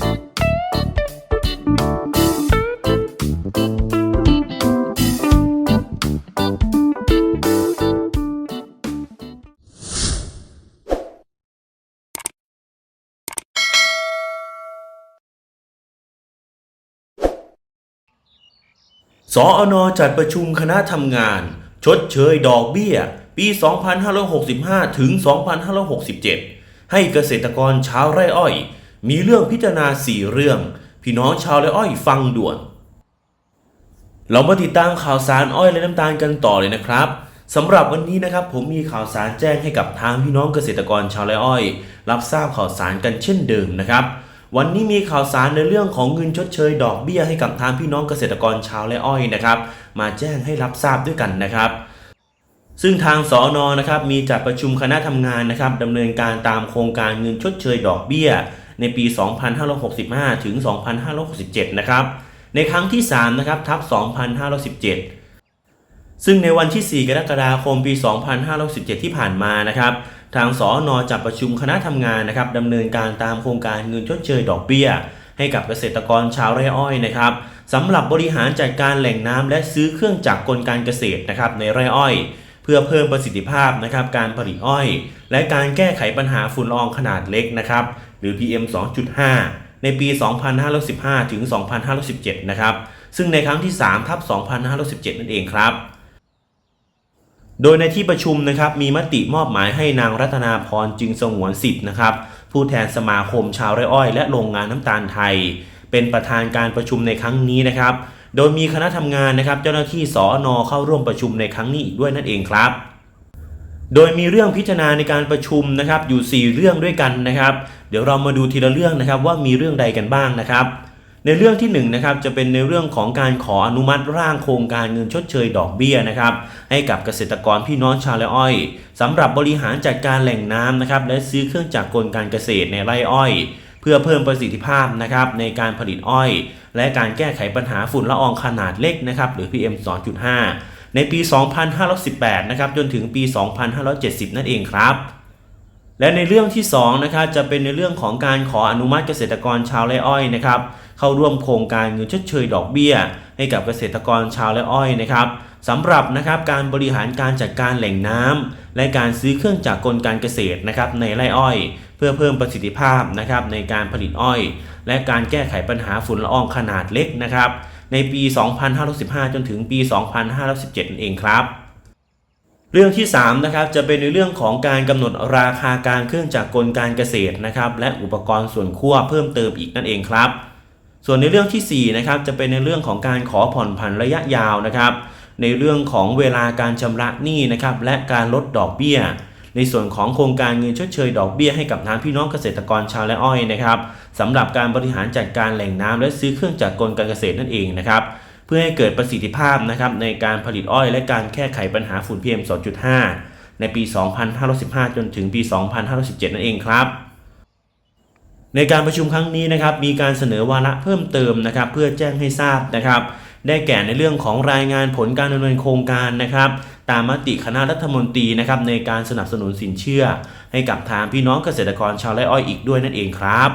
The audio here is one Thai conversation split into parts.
สอนจัดประชุมคณะทำงาน ชดเชยดอกเบี้ย ปี 2565 ถึง 2567 ให้เกษตรกรชาวไร่อ้อย มีเรื่องพิจารณา4เรื่อง พี่น้องชาวไร่อ้อยฟังด่วน เรามาติดตามข่าวสารอ้อยและน้ำตาลกันต่อเลยนะครับสำหรับวันนี้นะครับผมมีข่าวสารแจ้งให้กับทางพี่น้องเกษตรกรชาวไร่อ้อย รับทราบข่าวสารกันเช่นเดิมนะครับ วันนี้มีข่าวสารในเรื่องของเงินชดเชยดอกเบี้ยให้กับทางพี่น้องเกษตรกรชาวไร่อ้อยนะครับมาแจ้งให้รับทราบด้วยกันนะครับซึ่งทางสอนอนะครับมีจัดประชุมคณะทำงานนะครับดำเนินการตามโครงการเงินชดเชยดอกเบี้ย ในปี 2565 ถึง 2567 นะครับ ในครั้งที่ 3 นะครับ ทับ 2517 ซึ่งในวันที่ 4 กรกฎาคม ปี 2517 ที่ผ่านมานะครับ ทางสอนอจัดประชุมคณะทำงานนะครับดำเนินการตามโครงการเงินชดเชยดอกเบี้ย ให้กับเกษตรกรชาวไร่อ้อยนะครับสำหรับบริหารจัดการแหล่งน้ำและซื้อเครื่องจักรกลการเกษตรนะครับในไร่อ้อย พื่อเพิ่มประสิทธิภาพนะครับการผลิตอ้อย และการแก้ไขปัญหาฝุ่นละอองขนาดเล็กนะครับหรือ PM 2.5 ในปี 2515 ถึง 2517 นะครับ ซึ่งในครั้งที่ 3 ทับ 2517 นั่นเองครับ โดยในที่ประชุมนะครับมีมติมอบหมายให้นางรัตนาพรจึงสงวนสิทธิ์นะครับ ผู้แทนสมาคมชาวไร่อ้อย และโรงงานน้ำตาลไทย เป็นประธานการประชุมในครั้งนี้นะครับ โดยมีคณะทำงานนะครับ เจ้าหน้าที่สอนอเข้าร่วมประชุมในครั้งนี้อีกด้วยนั่นเองครับโดยมีเรื่องพิจารณาในการประชุมนะครับอยู่ 4 เรื่องด้วยกันนะครับ เดี๋ยวเรามาดูทีละเรื่องนะครับว่ามีเรื่องใดกันบ้างนะครับ ในเรื่องที่1นงนะครับจะเป็นในเรื่องของการขออนุมัติร่างโครงการเงินชดเชยดอกเบี้ยนะครับ ให้กับเกษตรกรพี่น้องชาวไร่อ้อยสำหรับบริหารจัดการแหล่งน้ำนะครับ และซื้อเครื่องจักรกลการเกษตรในไร่อ้อย เพื่อเพิ่มประสิทธิภาพนะครับในการผลิตอ้อย และการแก้ไขปัญหาฝุ่นละอองขนาดเล็กนะครับหรือ PM 2.5 ในปี 2518 นะครับจนถึงปี 2570 นั่นเองครับ และในเรื่องที่2นะครับจะเป็นในเรื่องของการขออนุมัติเกษตรกรชาวไร่อ้อยนะครับเข้าร่วมโครงการเงินชดเชยดอกเบี้ย ให้กับเกษตรกรชาวไร่อ้อยนะครับสำหรับนะครับการบริหารการจัดการแหล่งน้ำและการซื้อเครื่องจักรกลการเกษตรนะครับในไร่อ้อย เพื่อเพิ่มประสิทธิภาพนะครับในการผลิตอ้อย และการแก้ไขปัญหาฝุ่นละอองขนาดเล็กนะครับในปี 2515 จนถึงปี 2517นั่นเองครับ เรื่องที่3นะครับจะเป็นในเรื่องของการกำหนดราคาการเครื่องจักรกลการเกษตรนะครับและอุปกรณ์ส่วนควบเพิ่มเติมอีกนั่นเองครับ ส่วนในเรื่องที่4นะครับจะเป็นในเรื่องของการขอผ่อนผันระยะยาวนะครับ ในเรื่องของเวลาการชำระหนี้นะครับและการลดดอกเบี้ย ในส่วนของโครงการเงินชดเชยดอกเบี้ยให้กับทางพี่น้องเกษตรกรชาวไร่อ้อยนะครับสำหรับการบริหารจัดการแหล่งน้ำและซื้อเครื่องจักรกลการเกษตรนั่นเองนะครับเพื่อให้เกิดประสิทธิภาพนะครับในการผลิตอ้อย และการแก้ไขปัญหาฝุ่น PM 2.5 ในปี 2515 จนถึงปี 2517 นั่นเองครับในการประชุมครั้งนี้นะครับมีการเสนอวาระเพิ่มเติมนะครับเพื่อแจ้งให้ทราบนะครับ ได้แก่ในเรื่องของรายงานผลการดำเนินโครงการนะครับ ตามมติคณะรัฐมนตรีนะครับในการสนับสนุนสินเชื่อ ให้กับทางพี่น้องเกษตรกรชาวไร่อ้อยอีกด้วยนั่นเองครับ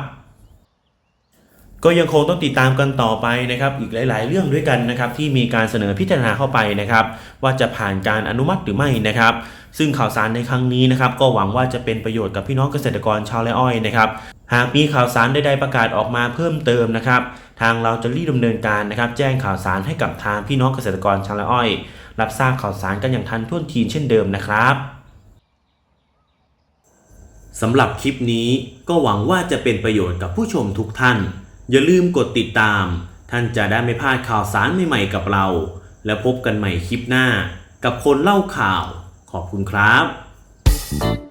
ก็ยังคงต้องติดตามกันต่อไปนะครับ อีกหลาย ๆ เรื่องด้วยกันนะครับ ที่มีการเสนอพิจารณาเข้าไปนะครับ ว่าจะผ่านการอนุมัติหรือไม่นะครับ ซึ่งข่าวสารในครั้งนี้นะครับ ก็หวังว่าจะเป็นประโยชน์กับพี่น้องเกษตรกรชาวไร่อ้อยนะครับ หากมีข่าวสารใด ๆ ประกาศออกมาเพิ่มเติมนะครับ ทางเราจะรีบดำเนินการนะครับ แจ้งข่าวสารให้กับทางพี่น้องเกษตรกรชาวไร่อ้อย รับทราบข่าวสารกันอย่างทันท่วงทีเช่นเดิมนะครับสำหรับคลิปนี้ก็หวังว่าจะเป็นประโยชน์กับผู้ชมทุกท่าน อย่าลืมกดติดตาม ท่านจะได้ไม่พลาดข่าวสารใหม่ๆกับเรา และพบกันใหม่คลิปหน้า กับคนเล่าข่าว ขอบคุณครับ